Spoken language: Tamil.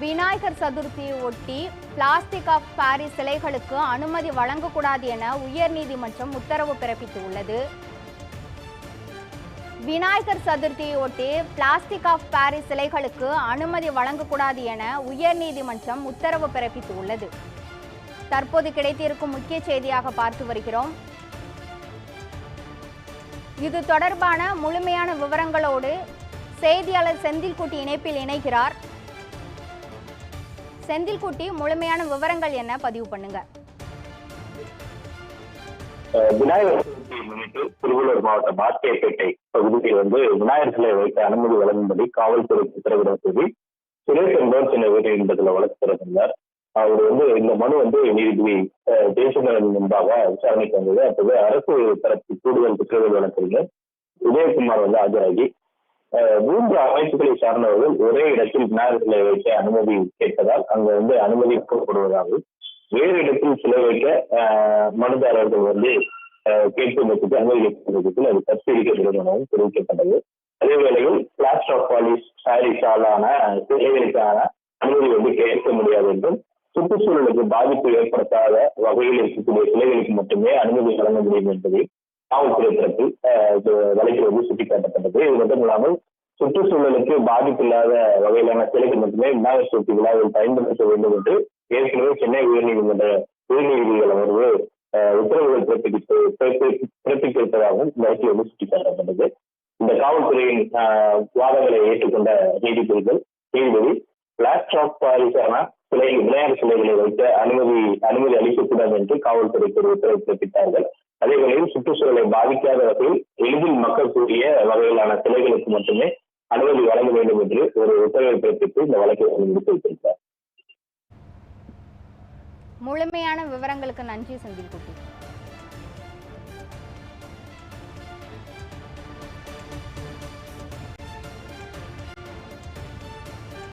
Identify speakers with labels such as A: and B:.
A: விநாயகர் சதுர்த்தியை ஒட்டி பிளாஸ்டிக் ஆஃப் பாரிஸ் சிலைகளுக்கு அனுமதி வழங்கக்கூடாது என உயர்நீதிமன்றம் உத்தரவு பிறப்பித்துள்ளது. விநாயகர் சதுர்த்தியை ஒட்டி பிளாஸ்டிக் ஆஃப் பாரிஸ் சிலைகளுக்கு அனுமதி வழங்கக்கூடாது என உயர்நீதிமன்றம் உத்தரவு பிறப்பித்துள்ளது. தற்போது கிடைத்திருக்கும் முக்கிய செய்தியாக பார்த்து வருகிறோம். இது தொடர்பான முழுமையான விவரங்களோடு செய்தியாளர் செந்தில்குட்டி இணைப்பில் இணைகிறார். செந்தில்குட்டி முழுமையான விவரங்கள் என்ன பதிவு பண்ணுங்க?
B: விநாயகர் சதுர்த்தியை முன்னிட்டு திருவள்ளூர் மாவட்டம் ஆர்கேபேட்டை பகுதியில் வந்து விநாயகர் சிலை வைக்க அனுமதி வழங்கும்படி காவல்துறை உத்தரவிட சொல்லி சுரேஷ் என்பவர் சென்னை உயர்நீதிமன்றத்தில் வழக்கு தொடர்ந்தார் அவர் வந்து இந்த மனு வந்து நீதிபதி அஹ், ஜெயசுந்தரன் முன்பாக விசாரணைக்கு வந்தது. அப்போது அரசு தரப்பு கூடுதல் குற்றவியல் வழக்கறிஞர் உதயகுமார் வந்து ஆஜராகி மூன்று அமைப்புகளை சார்ந்தவர்கள் ஒரே இடத்தில் விநாயகர் சிலை வைக்க அனுமதி கேட்பதால் அங்கு வந்து அனுமதி அனுமதிக்கப்படுவதாகவும் வேறு இடத்தில் சிலை வைக்க மனுதாரர்கள் வந்து அஹ், கேட்கும் பட்சத்தில் அது பரிசீலிக்கப்படும் எனவும் தெரிவிக்கப்பட்டது. அதே வேளையில் பிளாஸ்டர் ஆஃப் பாலிஸ் சாரிஸாலான சிலைகளுக்கான அனுமதி வந்து கேட்க முடியாது என்றும் சுற்றுச்சூழலுக்கு பாதிப்பு ஏற்படுத்தாத வகையில் இருக்கக்கூடிய சிலைகளுக்கு மட்டுமே அனுமதி வழங்க முடியும் என்பதை காவல்துறை தரப்பில் அஹ், வந்து வழக்கில் காட்டப்பட்டது சுட்டிக்காட்டப்பட்டது. இது மட்டும் இல்லாமல் சுற்றுச்சூழலுக்கு பாதிப்பு இல்லாத வகையிலான சிலைக்கு மட்டுமே விநாயகர் சதுர்த்தி விழாவில் பயன்படுத்த வேண்டும் என்று ஏற்கனவே சென்னை உயர்நீதிமன்ற உயர்நீதிபதிகள் அமர்வு உத்தரவுகள் பிறப்பித்து பிறப்பி- பிறப்பித்திருப்பதாகவும் இந்த வழக்கில் வந்து சுட்டிக்காட்டப்பட்டது. இந்த காவல்துறையின் வாதங்களை ஏற்றுக்கொண்ட நீதிபதிகள் நீதிபதி பிளாஸ்ட் ஆஃப் பாரிசான சிலை விநாயகர் சிலைகளை வைக்க அனுமதி அனுமதி அளிக்கக்கூடாது என்று காவல்துறைக்கு ஒரு உத்தரவு பிறப்பித்தார்கள். அதே வேளையில் சுற்றுச்சூழலை பாதிக்காத வகையில் எளிதில் மக்கள் கூடிய வகையிலான சிலைகளுக்கு மட்டுமே அனுமதி வழங்க வேண்டும் என்று ஒரு உத்தரவை பிறப்பித்து இந்த வழக்கை முடித்து வைத்திருக்கிறார்
A: முழுமையான விவரங்களுக்கு நன்றி செந்தில்குட்டி.